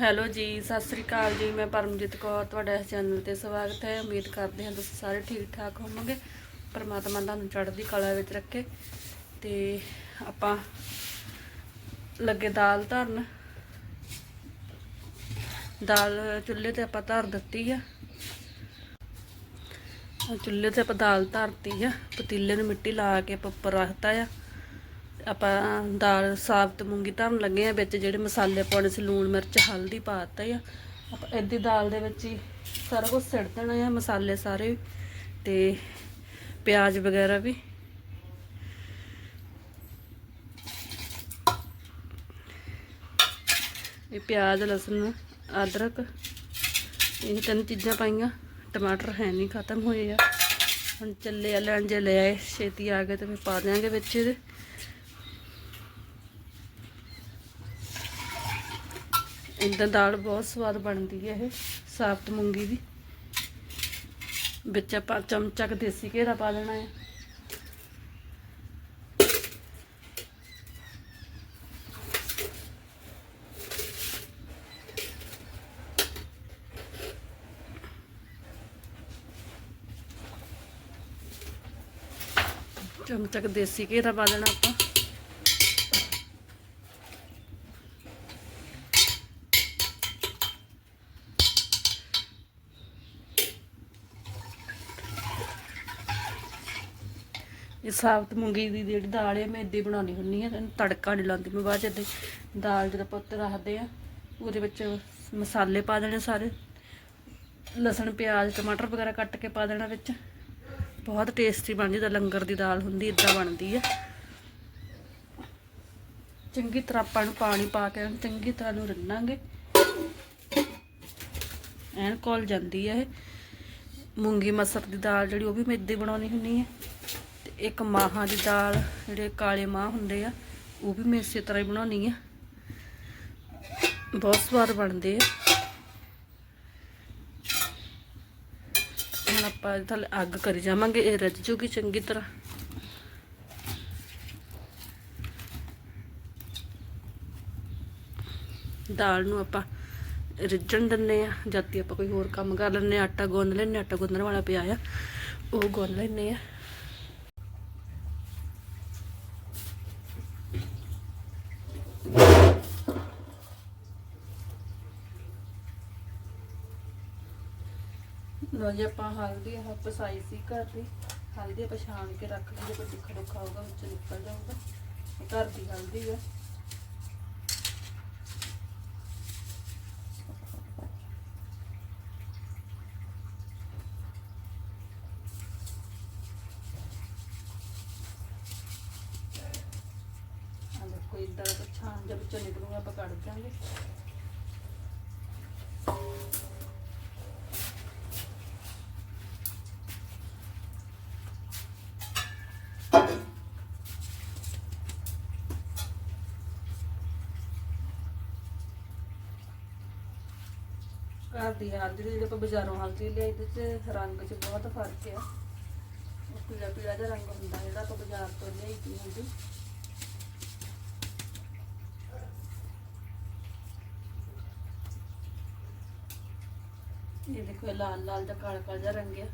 Hello ਜੀ, ਸਤਿ ਸ੍ਰੀ ਅਕਾਲ ਜੀ। ਮੈਂ ਪਰਮਜੀਤ ਕੌਰ, ਤੁਹਾਡਾ ਇਸ ਚੈਨਲ ਤੇ ਸਵਾਗਤ ਹੈ। ਉਮੀਦ ਕਰਦੇ ਹਾਂ ਤੁਸੀਂ ਸਾਰੇ ਠੀਕ ਠਾਕ ਹੋਵੋਗੇ। ਪਰਮਾਤਮਾ ਤੁਹਾਨੂੰ ਚੜ੍ਹਦੀ ਕਲਾ ਵਿੱਚ ਰੱਖੇ। ਤੇ ਆਪਾਂ ਲੱਗੇ ਦਾਲ ਧਰਨ। ਦਾਲ ਚੁੱਲ੍ਹੇ ਤੇ ਆਪਾਂ ਧਰ ਦਿੱਤੀ ਆ। ਚੁੱਲ੍ਹੇ ਤੇ ਆਪਾਂ ਦਾਲ ਧਰਤੀ ਆ। ਪਤੀਲੇ ਨੂੰ ਮਿੱਟੀ ਲਾ ਕੇ ਆਪਾਂ ਉੱਪਰ ਰੱਖਤਾ ਆ। ਆਪਾਂ ਦਾਲ ਸਾਬਤ ਮੂੰਗੀ ਧਰਨ ਲੱਗੇ ਆ, ਵਿੱਚ ਜਿਹੜੇ ਮਸਾਲੇ ਪਾਉਣੇ ਸੀ, ਲੂਣ, ਮਿਰਚ, ਹਲਦੀ ਪਾਤਾ ਆ। ਆਪਾਂ ਇਹਦੀ ਦਾਲ ਦੇ ਵਿੱਚ ਹੀ ਸਾਰਾ ਕੁਝ ਸਿੱਟ ਦੇਣਾ ਆ, ਮਸਾਲੇ ਸਾਰੇ ਤੇ ਪਿਆਜ਼ ਵਗੈਰਾ ਵੀ। ਇਹ ਪਿਆਜ਼, ਲਸਣ, ਅਦਰਕ, ਇਹ ਤਿੰਨ ਚੀਜ਼ਾਂ ਪਾਈਆਂ, ਟਮਾਟਰ ਹੈ ਨਹੀਂ ਖਤਮ ਹੋਏ ਆ। ਹੁਣ ਚੱਲੇ ਆ, ਲੈਣ ਜੇ ਲੈ ਆਏ, ਛੇਤੀ ਆ ਗਏ ਤੇ ਫਿਰ ਪਾ ਦਿਆਂਗੇ ਵਿੱਚ ਇਹਦੇ। ਇਦਾਂ ਦਾਲ ਬਹੁਤ ਸਵਾਦ ਬਣਦੀ ਹੈ ਇਹ, ਸਾਬਤ ਮੂੰਗੀ ਦੀ। ਵਿੱਚ ਆਪਾਂ ਚਮਚਾ ਕੁ ਦੇਸੀ ਘੇਰਾ ਪਾ ਲੈਣਾ ਹੈ। ਚਮਚਾ ਕੁ ਦੇਸੀ ਘੇਰਾ ਪਾ ਦੇਣਾ ਆਪਾਂ। ਇਹ ਸਾਬਤ ਮੂੰਗੀ ਦੀ ਜਿਹੜੀ ਦਾਲ ਹੈ, ਮੈਂ ਏਦਾਂ ਹੀ ਬਣਾਉਣੀ ਹੁੰਦੀ ਹੈ। ਇਹਨੂੰ ਤੜਕਾ ਨਹੀਂ ਲਾਉਂਦੀ ਮੈਂ ਬਾਅਦ ਚ ਏਦਾਂ ਹੀ ਦਾਲ ਜਦੋਂ ਪੁੱਤ ਰੱਖਦੇ ਆ ਉਹਦੇ ਵਿੱਚ ਮਸਾਲੇ ਪਾ ਦੇਣੇ ਸਾਰੇ। ਲਸਣ, ਪਿਆਜ਼, ਟਮਾਟਰ ਵਗੈਰਾ ਕੱਟ ਕੇ ਪਾ ਦੇਣਾ ਵਿੱਚ। ਬਹੁਤ ਟੇਸਟੀ ਬਣ ਜਿੱਦਾਂ, ਲੰਗਰ ਦੀ ਦਾਲ ਹੁੰਦੀ, ਇਦਾਂ ਬਣਦੀ ਹੈ। ਚੰਗੀ ਤਰ੍ਹਾਂ ਆਪਾਂ ਨੂੰ ਪਾਣੀ ਪਾ ਕੇ ਚੰਗੀ ਤਰ੍ਹਾਂ ਨੂੰ ਰਿੰਨਾਂਗੇ। ਐਨ ਕੋਲ ਜਾਂਦੀ ਹੈ ਇਹ। ਮੂੰਗੀ ਮਸਰ ਦੀ ਦਾਲ ਜਿਹੜੀ ਉਹ ਵੀ ਮੈਂ ਏਦਾਂ ਹੀ ਬਣਾਉਣੀ ਹੁੰਦੀ ਹੈ। ਇੱਕ ਮਾਹਾਂ ਦੀ ਦਾਲ ਜਿਹੜੇ ਕਾਲੇ ਮਾਹ ਹੁੰਦੇ ਆ ਉਹ ਵੀ ਮੈਂ ਇਸੇ ਤਰ੍ਹਾਂ ਹੀ ਬਣਾਉਣੀ ਆ। ਬਹੁਤ ਸਵਾਦ ਬਣਦੇ ਆ। ਹੁਣ ਆਪਾਂ ਥੱਲੇ ਅੱਗ ਕਰੀ ਜਾਵਾਂਗੇ ਇਹ ਰੱਜ ਜੂਗੀ ਚੰਗੀ ਤਰ੍ਹਾਂ। ਦਾਲ ਨੂੰ ਆਪਾਂ ਰਿੱਝਣ ਦਿੰਨੇ ਆ ਜਦ ਤੱਕ ਆਪਾਂ ਕੋਈ ਹੋਰ ਕੰਮ ਕਰ ਲੈਂਦੇ ਆ ਆਟਾ ਗੁੰਨ ਲੈਂਦੇ ਹਾਂ, ਆਟਾ ਗੁੰਨਣ ਵਾਲਾ ਪਿਆ ਆ ਉਹ ਗੁੰਨ ਲੈਂਦੇ ਆ। ਲੋ ਜੀ ਆਪਾਂ ਹਲਦੀ ਆਹ ਪਸਾਈ ਸੀ ਘਰ ਦੀ। ਹਲਦੀ ਆਪਾਂ ਕੇ ਰੱਖ ਲਈ ਜੇ ਕੋਈ ਦੁੱਖਾ ਦੁੱਖਾ ਹੋਊਗਾ ਵਿੱਚ ਨਿਕਲ ਜਾਊਗਾ। ਘਰ ਦੀ ਹਲਦੀ ਆ। ਆ ਦੇਖੋ ਇਦਾਂ ਦਾ ਛਾਣ ਜਦ ਵਿੱਚੋਂ ਨਿਕਲੂਗਾ, ਆਪਾਂ ਕੱਢ ਦਾਂਗੇ ਘਰ ਦੀ ਹਲਦੀ ਜਿਹੜੀ ਆਪਾਂ ਬਾਜ਼ਾਰੋਂ ਹਲਦੀ ਲਿਆਈ ਇਹਦੇ ਚ ਰੰਗ 'ਚ ਬਹੁਤ ਫ਼ਰਕ ਆ। ਪੀਲਾ ਪੀਲਾ ਜਿਹਾ ਰੰਗ ਹੁੰਦਾ ਜਿਹੜਾ ਆਪਾਂ ਬਾਜ਼ਾਰ ਤੋਂ ਲਿਆਈ ਦੀ ਹਲਦੀ ਇਹ ਦੇਖੋ ਲਾਲ ਲਾਲ ਦਾ ਕਾਲਾ ਕਾਲਾ ਜਿਹਾ ਰੰਗ ਆ।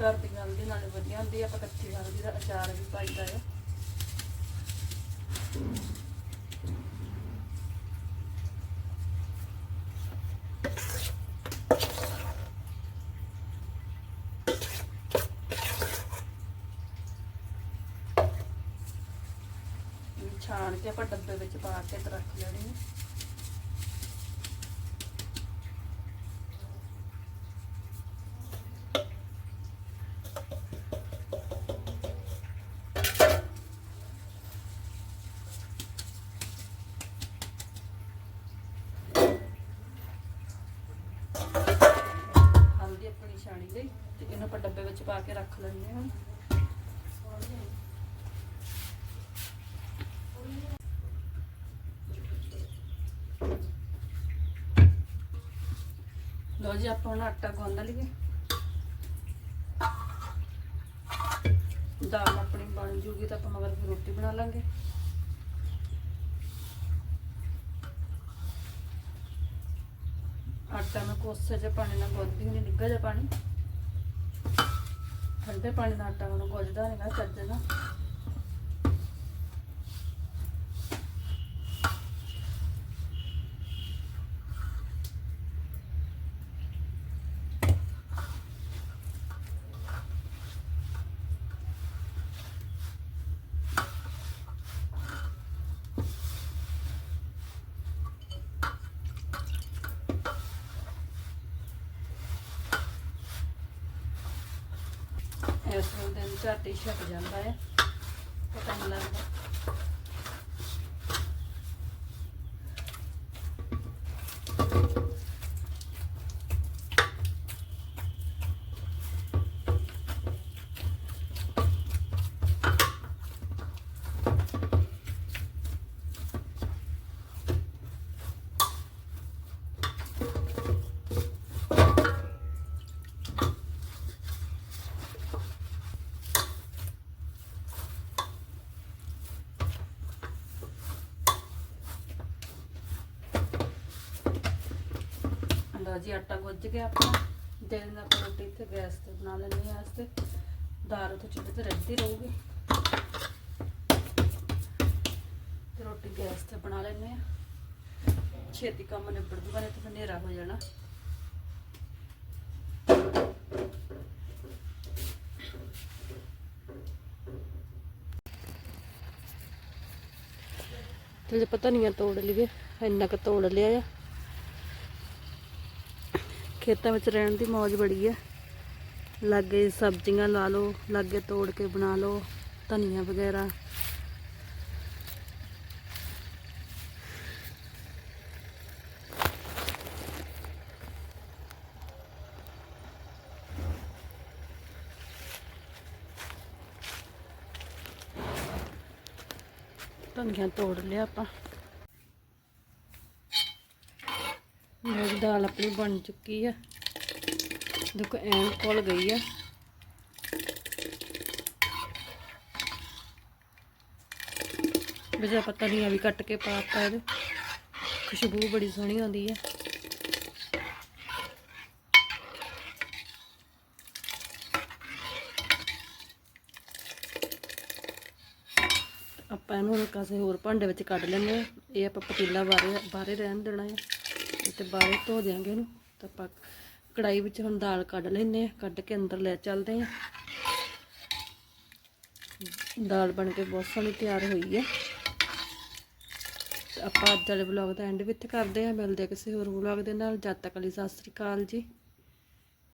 ਘਰ ਦੀ ਹਲਦੀ ਨਾਲੇ ਵਧੀਆ ਹੁੰਦੀ ਆ, ਆਪਾਂ ਕੱਚੀ ਹਲਦੀ ਦਾ ਅਚਾਰ ਵੀ ਪਾਈਦਾ ਆ। ਛਾਣ ਕੇ ਆਪਾਂ ਡੱਬੇ ਵਿੱਚ ਪਾ ਕੇ ਤੇ ਰੱਖ ਲੈਣੀ ਆ ਦੀ ਤੇ ਇਹਨੂੰ ਆਪਾਂ ਡੱਬੇ ਵਿੱਚ ਪਾ ਕੇ ਰੱਖ ਲੈਂਦੇ ਹਾਂ। ਲੋ ਜੀ, ਆਪਾਂ ਹੁਣ ਆਟਾ ਗੁੰਨ ਲਈਏ। ਦਾਲ ਆਪਣੀ ਬਣ ਜੂਗੀ ਤਾਂ ਆਪਾਂ ਮਗਰ ਫਿਰ ਰੋਟੀ ਬਣਾ ਲਾਂਗੇ। ਆਟਾ ਮੈਂ ਕੋਸੇ ਜਿਹੇ ਪਾਣੀ ਨਾਲ ਗੁੰਨਦੀ ਹੁੰਦੀ, ਨਿੱਘਾ ਜਿਹਾ ਪਾਣੀ। ਠੰਡੇ ਪਾਣੀ ਨਾਲ ਆਟਾ ਮੈਨੂੰ ਗੁੱਝਦਾ ਹੀ ਛਕ ਜਾਂਦਾ ਹੈ। ਪਤਾ ਨਹੀਂ ਲੱਗਦਾ। ਲਓ ਜੀ, ਆਟਾ ਗੁੱਝ ਗਿਆ ਆਪਣਾ। ਦੇ ਦਿਨ ਆਪਾਂ ਰੋਟੀ ਇੱਥੇ ਗੈਸ ਤੇ ਬਣਾ ਲੈਣੀ ਆ ਤੇ। ਦਾਲ ਉੱਥੇ ਚੁੱਲ੍ਹੇ ਤੇ ਰਹਿੰਦੀ ਰਹੂਗੀ। ਤੇ ਰੋਟੀ ਗੈਸ ਤੇ ਬਣਾ ਲੈਣੇ ਆ ਛੇਤੀ ਕੰਮ ਨਿਬੜ ਜੂਗਾ ਨਹੀਂ ਤਾਂ ਫਿਰ ਹਨੇਰਾ ਹੋ ਜਾਣਾ। ਤੇ ਜੇ ਪਤਾ ਨਹੀਂ ਤੋੜ ਲਈਏ, ਇੰਨਾ ਕੁ ਤੋੜ ਲਿਆ ਆ। ਖੇਤਾਂ ਵਿੱਚ ਰਹਿਣ ਦੀ ਮੌਜ ਬੜੀ ਹੈ ਲਾਗੇ ਸਬਜ਼ੀਆਂ ਲਾ ਲਓ, ਲਾਗੇ ਤੋੜ ਕੇ ਬਣਾ ਲਓ, ਧਨੀਆ ਵਗੈਰਾ। ਧਨੀਆ ਤੋੜ ਲਿਆ ਆਪਾਂ। ਮੇਰੀ ਦਾਲ ਆਪਣੀ ਬਣ ਚੁੱਕੀ ਆ। ਦੇਖੋ, ਐਨ ਕੋਲ ਗਈ ਆ। ਵਿੱਚ ਆਪਾਂ ਧਨੀਆ ਵੀ ਕੱਟ ਕੇ ਪਾਤਾ ਇਹਦੇ। ਖੁਸ਼ਬੂ ਬੜੀ ਸੋਹਣੀ ਆਉਂਦੀ ਆ। ਆਪਾਂ ਇਹਨੂੰ ਹੁਣ ਹੋਰ ਭਾਂਡੇ ਵਿੱਚ ਕੱਢ ਲੈਂਦੇ ਆ। ਇਹ ਆਪਾਂ ਪਤੀਲਾ ਬਾਰੇ ਬਾਹਰੇ ਰਹਿਣ ਦੇਣਾ ਹੈ ਤੇ ਬਾਹਰੇ ਧੋ ਦਿਆਂਗੇ ਇਹਨੂੰ। ਤਾਂ ਆਪਾਂ ਕੜਾਈ ਵਿੱਚ ਹੁਣ ਦਾਲ ਕੱਢ ਲੈਂਦੇ ਆ ਕੱਢ ਕੇ ਅੰਦਰ ਲੈ ਚੱਲਦੇ ਆ ਦਾਲ ਬਣ ਕੇ ਬਹੁਤ ਸੋਹਣੀ ਤਿਆਰ ਹੋਈ ਹੈ। ਆਪਾਂ ਅੱਜ ਵਾਲੇ ਵਲੌਗ ਦਾ ਐਂਡ ਵਿੱਚ ਕਰਦੇ ਆ ਮਿਲਦੇ ਆ ਕਿਸੇ ਹੋਰ ਵਲੌਗ ਦੇ ਨਾਲ। ਜਦ ਤੱਕ ਲਈ ਸਤਿ ਸ੍ਰੀ ਅਕਾਲ ਜੀ।